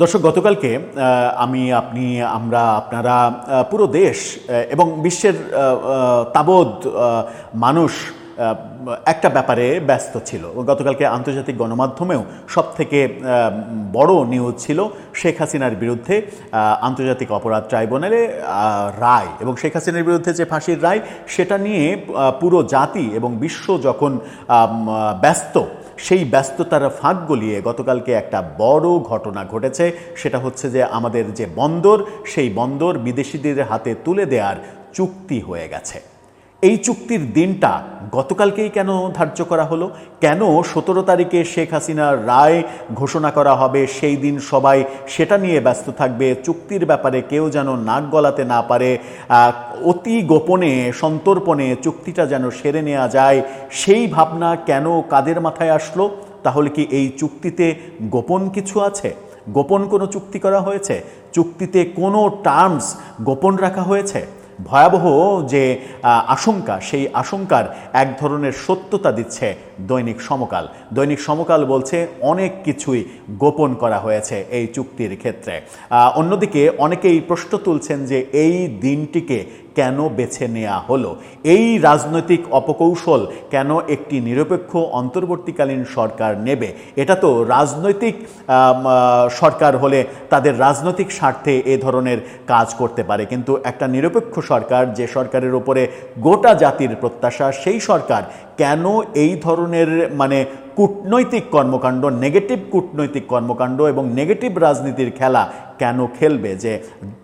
দর্শক, গতকালকে আমি, আপনি, আমরা, আপনারা পুরো দেশ এবং বিশ্বের তাবৎ মানুষ একটা ব্যাপারে ব্যস্ত ছিল। গতকালকে আন্তর্জাতিক গণমাধ্যমেও সব থেকে বড় নিউজ ছিল শেখ হাসিনার বিরুদ্ধে আন্তর্জাতিক অপরাধ ট্রাইব্যুনালে রায়। এবং শেখ হাসিনার বিরুদ্ধে যে ফাঁসির রায়, সেটা নিয়ে পুরো জাতি এবং বিশ্ব যখন ব্যস্ত সেই ব্যস্ততার ফাঁক গলিয়ে গতকালকে একটা বড় ঘটনা ঘটেছে। সেটা হচ্ছে যে আমাদের যে বন্দর, সেই বন্দর বিদেশিদের হাতে তুলে দেওয়ার চুক্তি হয়ে গেছে। এই চুক্তির দিনটা গতকালকেই কেন ধার্য করা হলো? কেন সতেরো তারিখে শেখ হাসিনার রায় ঘোষণা করা হবে? সেই দিন সবাই সেটা নিয়ে ব্যস্ত থাকবে। চুক্তির ব্যাপারে কেউ যেন নাক গলাতে না পারে। অতি গোপনে, সন্তর্পণে চুক্তিটা যেন সেরে নেওয়া যায়, সেই ভাবনা কেন কাদের মাথায় আসলো? তাহলে কি এই চুক্তিতে গোপন কিছু আছে? গোপন কোনো চুক্তি করা হয়েছে? চুক্তিতে কোনো টার্মস গোপন রাখা হয়েছে? ভয়াবহ যে আশঙ্কা, সেই আশঙ্কার এক ধরনের সত্যতা দিচ্ছে দৈনিক সমকাল। দৈনিক সমকাল বলছে অনেক কিছুই গোপন করা হয়েছে এই চুক্তির ক্ষেত্রে। অন্যদিকে অনেকেই প্রশ্ন তুলছেন যে এই দিনটিকে কেন বেছে নেওয়া হলো? এই রাজনৈতিক অপকৌশল কেন একটি নিরপেক্ষ অন্তর্বর্তীকালীন সরকার নেবে? এটা তো রাজনৈতিক সরকার হলে তাদের রাজনৈতিক স্বার্থে এ ধরনের কাজ করতে পারে। কিন্তু একটা নিরপেক্ষ সরকার, যে সরকারের ওপরে গোটা জাতির প্রত্যাশা, সেই সরকার কেন এই ধরনের মানে কূটনৈতিক কর্মকাণ্ড নেগেটিভ কূটনৈতিক কর্মকাণ্ড এবং নেগেটিভ রাজনীতির খেলা কেন খেলবে যে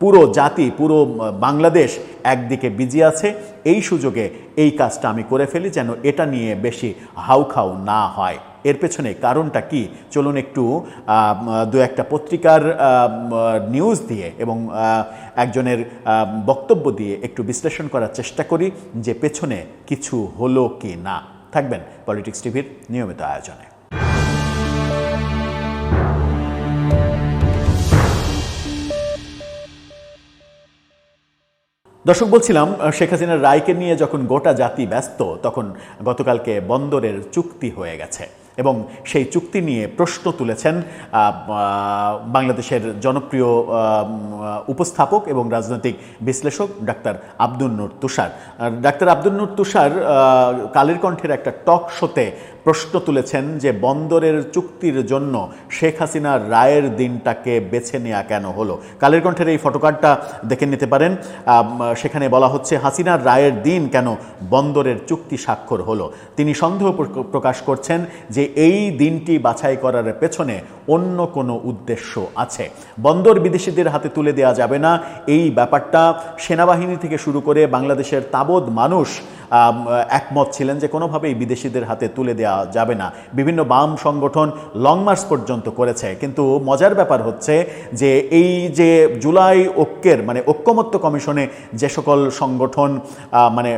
পুরো জাতি, পুরো বাংলাদেশ একদিকে বিজি আছে, এই সুযোগে এই কাজটা আমি করে ফেলি যেন এটা নিয়ে বেশি হাউখাউ না হয়। এর পেছনে কারণটা কি? চলুন একটু দু একটা পত্রিকার নিউজ দিয়ে এবং একজনের বক্তব্য দিয়ে একটু বিশ্লেষণ করার চেষ্টা করি যে পেছনে কিছু হলো কি না। থাকবেন পলিটিক্স টিভির নিয়মিত আয়োজনে। দর্শক, বলছিলাম শেখ হাসিনার রায়কে নিয়ে যখন গোটা জাতি ব্যস্ত, তখন গতকালকে বন্দরের চুক্তি হয়ে গেছে। এবং সেই চুক্তি নিয়ে প্রশ্ন তুলেছেন বাংলাদেশের জনপ্রিয় উপস্থাপক এবং রাজনৈতিক বিশ্লেষক ডাক্তার আব্দুল নূর তুষার। ডাক্তার আব্দুল নূর তুষার কালের কণ্ঠের একটা টক শোতে প্রশ্ন তুলেছেন যে বন্দরের চুক্তির জন্য শেখ হাসিনার রায়ের দিনটাকে বেছে নেওয়া কেন হলো? কালের কণ্ঠের এই ফটোকার্ডটা দেখে নিতে পারেন। সেখানে বলা হচ্ছে, হাসিনার রায়ের দিন কেন বন্দরের চুক্তি স্বাক্ষর হলো? তিনি সন্দেহ প্র- প্রকাশ করছেন যে এই দিনটি বাছাই করার পেছনে অন্য কোনো উদ্দেশ্য আছে। বন্দর বিদেশিদের হাতে তুলে দেওয়া যাবে না। এই ব্যাপারটা সেনাবাহিনী থেকে শুরু করে বাংলাদেশের তাবৎ মানুষ একমত ছিলেন যে কোনোভাবেই বিদেশিদের হাতে তুলে দেওয়া যাবে না। বিভিন্ন বাম সংগঠন লং মার্চ পর্যন্ত করেছে। কিন্তু মজার ব্যাপার হচ্ছে যে এই যে জুলাই ঐক্যের মানে ঐক্যমত্য কমিশনে যে সকল সংগঠন মানে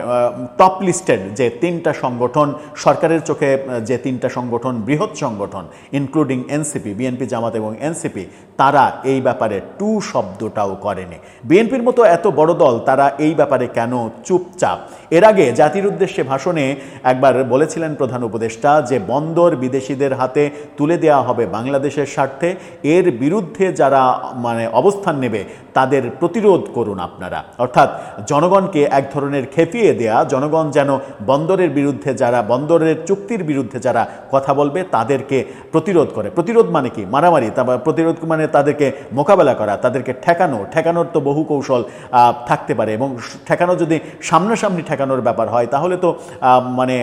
টপ লিস্টেড যে তিনটা সংগঠন, সরকারের চোখে যে তিনটা সংগঠন, বৃহৎ সংগঠন ইনক্লুডিং এনসিপি বিএনপি জামাত এবং এনসিপি তারা এই ব্যাপারে টু শব্দটাও করেনি। বিএনপির মতো এত বড় দল তারা এই ব্যাপারে কেন চুপচাপ? এর আগে জাতির উদ্দেশ্যে ভাষণে একবার বলেছিলেন প্রধান উপদেষ্টা যে বন্দর বিদেশিদের হাতে তুলে দেওয়া হবে বাংলাদেশের স্বার্থে। এর বিরুদ্ধে যারা মানে অবস্থান নেবে তাদের প্রতিরোধ করুন আপনারা। অর্থাৎ জনগণকে এক ধরনের খেপিয়ে দেয়া, জনগণ যেন বন্দরের বিরুদ্ধে যারা, বন্দরের চুক্তির বিরুদ্ধে যারা কথা বলবে তাদেরকে প্রতিরোধ করে। প্রতিরোধ মানে কি? মারামারি, তারপর প্রতিরোধ মানে তাদেরকে মোকাবেলা করা, তাদেরকে ঠেকানো, ঠেকানোর তো বহু কৌশল থাকতে পারে এবং ঠেকানো যদি সামনাসামনি ঠেকানোর ব্যাপার হয়, তাহলে তো মানে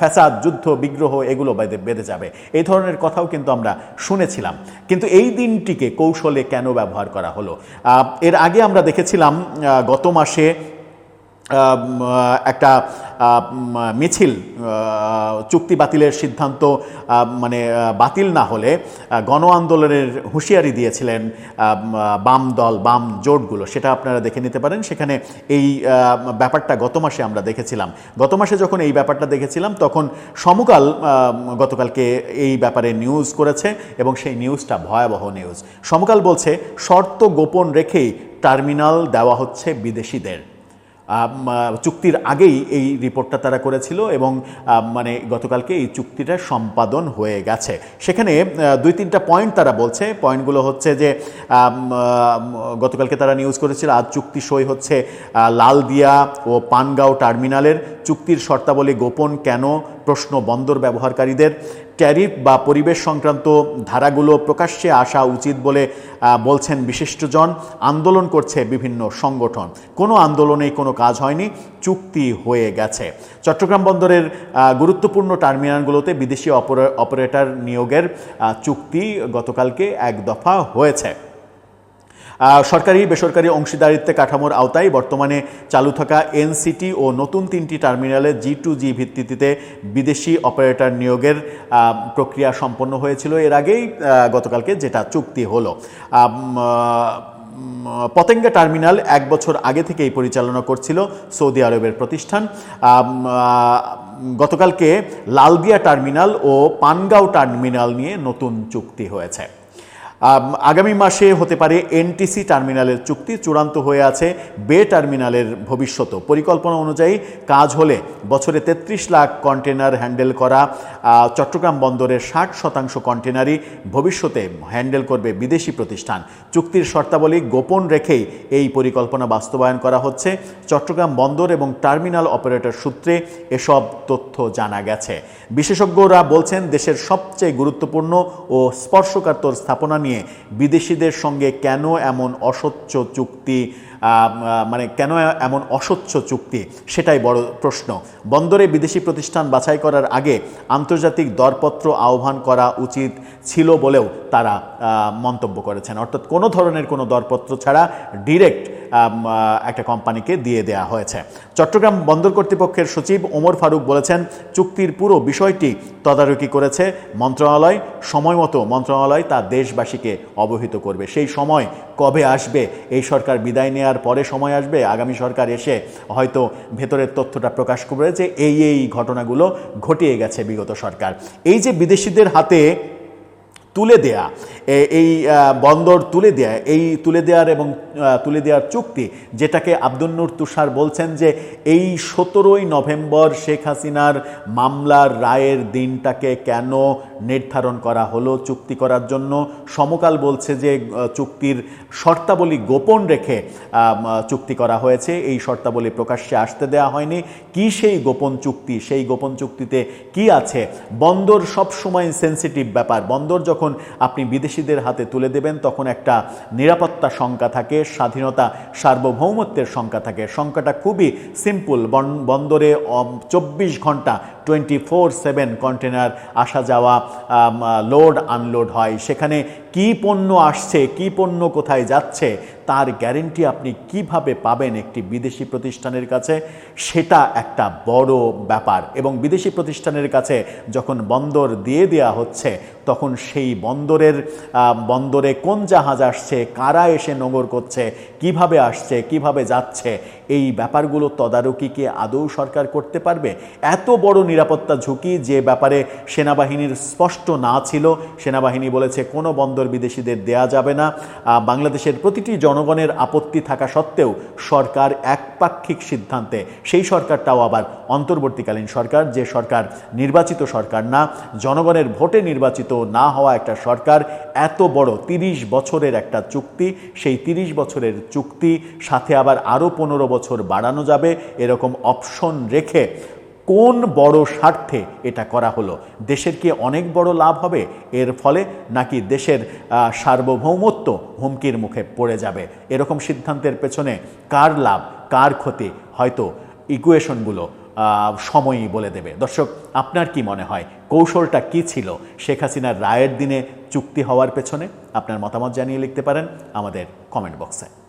ফ্যাসাদ, যুদ্ধ, বিগ্রহ এগুলো বেঁধে বেঁধে যাবে। এই ধরনের কথাও কিন্তু আমরা শুনেছিলাম। কিন্তু এই দিনটিকে কৌশলে কেন ব্যবহার করা হলো? এর আগে আমরা দেখেছিলাম গত মাসে একটা মিছিল চুক্তি বাতিলের সিদ্ধান্ত মানে বাতিল না হলে গণ আন্দোলনের হুঁশিয়ারি দিয়েছিলেন বাম দল, বাম জোটগুলো। সেটা আপনারা দেখে নিতে পারেন। সেখানে এই ব্যাপারটা গত মাসে আমরা দেখেছিলাম। গত মাসে যখন এই ব্যাপারটা দেখেছিলাম, তখন সমকাল গতকালকে এই ব্যাপারে নিউজ করেছে এবং সেই নিউজটা ভয়াবহ নিউজ। সমকাল বলছে, শর্ত গোপন রেখেই টার্মিনাল দেওয়া হচ্ছে বিদেশিদের। চুক্তির আগেই এই রিপোর্টটা তারা করেছিল এবং মানে গতকালকে এই চুক্তিটা সম্পাদন হয়ে গেছে। সেখানে দুই তিনটা পয়েন্ট তারা বলছে। পয়েন্টগুলো হচ্ছে যে গতকালকে তারা নিউজ করেছিল, আজ চুক্তি সই হচ্ছে লালদিয়া ও পানগাঁও টার্মিনালের। চুক্তির শর্তাবলী গোপন কেন? প্রশ্ন বন্দর ব্যবহারকারীদের। ট্যারিফ বা পরিবেশ সংক্রান্ত ধারাগুলো প্রকাশ্যে আসা উচিত বলে বলছেন বিশিষ্টজন। আন্দোলন করছে বিভিন্ন সংগঠন। কোনো আন্দোলনেই কোনো কাজ হয়নি, চুক্তি হয়ে গেছে। চট্টগ্রাম বন্দরের গুরুত্বপূর্ণ টার্মিনালগুলোতে বিদেশি অপারে- অপারেটর নিয়োগের চুক্তি গতকালকে এক দফা হয়েছে। সরকারি, বেসরকারি অংশীদারিত্বে কাঠামোর আওতায় বর্তমানে চালু থাকা এনসিটি ও নতুন তিনটি টার্মিনালে জি টু জি ভিত্তিতে বিদেশি অপারেটর নিয়োগের প্রক্রিয়া সম্পন্ন হয়েছিল। এর আগেই গতকালকে যেটা চুক্তি হলো। পতেঙ্গা টার্মিনাল এক বছর আগে থেকেই পরিচালনা করছিল সৌদি আরবের প্রতিষ্ঠান। গতকালকে লালদিয়া টার্মিনাল ও পানগাঁও টার্মিনাল নিয়ে নতুন চুক্তি হয়েছে। আগামী মাসে হতে পারে এনটিসি টার্মিনালের চুক্তি চূড়ান্ত হয়ে আছে বে টার্মিনালের ভবিষ্যৎ পরিকল্পনা অনুযায়ী কাজ হলে বছরে তেত্রিশ লাখ কন্টেনার হ্যান্ডেল করা চট্টগ্রাম বন্দরের ষাট শতাংশ কন্টেনারই ভবিষ্যতে হ্যান্ডেল করবে বিদেশি প্রতিষ্ঠান। চুক্তির শর্তাবলী গোপন রেখেই এই পরিকল্পনা বাস্তবায়ন করা হচ্ছে। চট্টগ্রাম বন্দর এবং টার্মিনাল অপারেটর সূত্রে এসব তথ্য জানা গেছে। বিশেষজ্ঞরা বলছেন, দেশের সবচেয়ে গুরুত্বপূর্ণ ও স্পর্শকাতর স্থাপনা নিয়ে বিদেশিদের সঙ্গে কেন এমন অস্বচ্ছ চুক্তি মানে কেন এমন অস্বচ্ছ চুক্তি সেটাই বড় প্রশ্ন। বন্দরে বিদেশি প্রতিষ্ঠান বাছাই করার আগে আন্তর্জাতিক দরপত্র আহ্বান করা উচিত ছিল বলেও তারা মন্তব্য করেছেন। অর্থাৎ কোনো ধরনের কোনো দরপত্র ছাড়া ডিরেক্ট একটা কোম্পানিকে দিয়ে দেয়া হয়েছে। চট্টগ্রাম বন্দর কর্তৃপক্ষের সচিব ওমর ফারুক বলেছেন, চুক্তির পুরো বিষয়টি তদারকি করেছে মন্ত্রণালয়। সময় মতো মন্ত্রণালয় তা দেশবাসীকে অবহিত করবে। সেই সময় কবে আসবে, এই সরকার বিদায় নেওয়ার পরে সময় আসবে? আগামী সরকার এসে হয়তো ভেতরের তথ্যটা প্রকাশ করবে যে এই এই ঘটনাগুলো ঘটিয়ে গেছে বিগত সরকার। এই যে বিদেশিদের হাতে তুলে দেয়া এই বন্দর তুলে দেয়া, এই তুলে দেওয়ার এবং তুলে দেওয়ার চুক্তি যেটাকে আব্দুল নূর তুষার বলছেন যে এই সতেরোই নভেম্বর শেখ হাসিনার মামলার রায়ের দিনটাকে কেন নির্ধারণ করা হলো চুক্তি করার জন্য। সমকাল বলছে যে চুক্তির শর্তাবলী গোপন রেখে চুক্তি করা হয়েছে। এই শর্তাবলী প্রকাশ্যে আসতে দেওয়া হয়নি। কি সেই গোপন চুক্তি? সেই গোপন চুক্তিতে কি আছে? বন্দর সবসময় সেন্সিটিভ ব্যাপার। বন্দর যখন আপনি বিদেশিদের হাতে তুলে দেবেন, তখন একটা নিরাপত্তা শঙ্কা থাকে, স্বাধীনতা, সার্বভৌমত্বের শঙ্কা থাকে। শঙ্কাটা খুবই সিম্পল বন্দরে চব্বিশ ঘণ্টা টোয়েন্টি ফোর সেভেন কন্টেনার আসা যাওয়া লোড আনলোড হয়। সেখানে কি পণ্য আসছে, কি পণ্য কোথায় যাচ্ছে, তার গ্যারেন্টি আপনি কীভাবে পাবেন একটি বিদেশি প্রতিষ্ঠানের কাছে, সেটা একটা বড় ব্যাপার। এবং বিদেশি প্রতিষ্ঠানের কাছে যখন বন্দর দিয়ে দেওয়া হচ্ছে, তখন সেই বন্দরের বন্দরে কোন জাহাজ আসছে, কারা এসে নোঙর করছে, কীভাবে আসছে, কীভাবে যাচ্ছে, এই ব্যাপারগুলো তদারকি কি আদৌ সরকার করতে পারবে? এত বড় নিরাপত্তা ঝুঁকি যে ব্যাপারে সেনাবাহিনীর স্পষ্ট না ছিল, সেনাবাহিনী বলেছে কোনো বন্দর বিদেশিদের দেয়া যাবে না। বাংলাদেশের প্রতিটি জনগণের আপত্তি থাকা সত্ত্বেও সরকার একপাক্ষিক সিদ্ধান্তে, সেই সরকারটাও আবার অন্তর্বর্তীকালীন সরকার, যে সরকার নির্বাচিত সরকার না, জনগণের ভোটে নির্বাচিত না হওয়া একটা সরকার, এত বড় তিরিশ বছরের একটা চুক্তি, সেই তিরিশ বছরের চুক্তি সাথে আবার আরও পনেরো বছর বাড়ানো যাবে, এরকম অপশন রেখে কোন বড় স্বার্থে এটা করা হলো? দেশের কি অনেক বড় লাভ হবে? এর ফলে নাকি দেশের সার্বভৌমত্ব হুমকির মুখে পড়ে যাবে? এরকম সিদ্ধান্তের পেছনে কার লাভ, কার ক্ষতি? হয়তো ইকুয়েশনগুলো সময়ই বলে দেবে। দর্শক, আপনার কি মনে হয়, কৌশলটা কি ছিল? শেখ হাসিনার রায়ের দিনে চুক্তি হওয়ার পেছনে? আপনার মতামত জানিয়ে লিখতে পারেন আমাদের কমেন্ট বক্সে।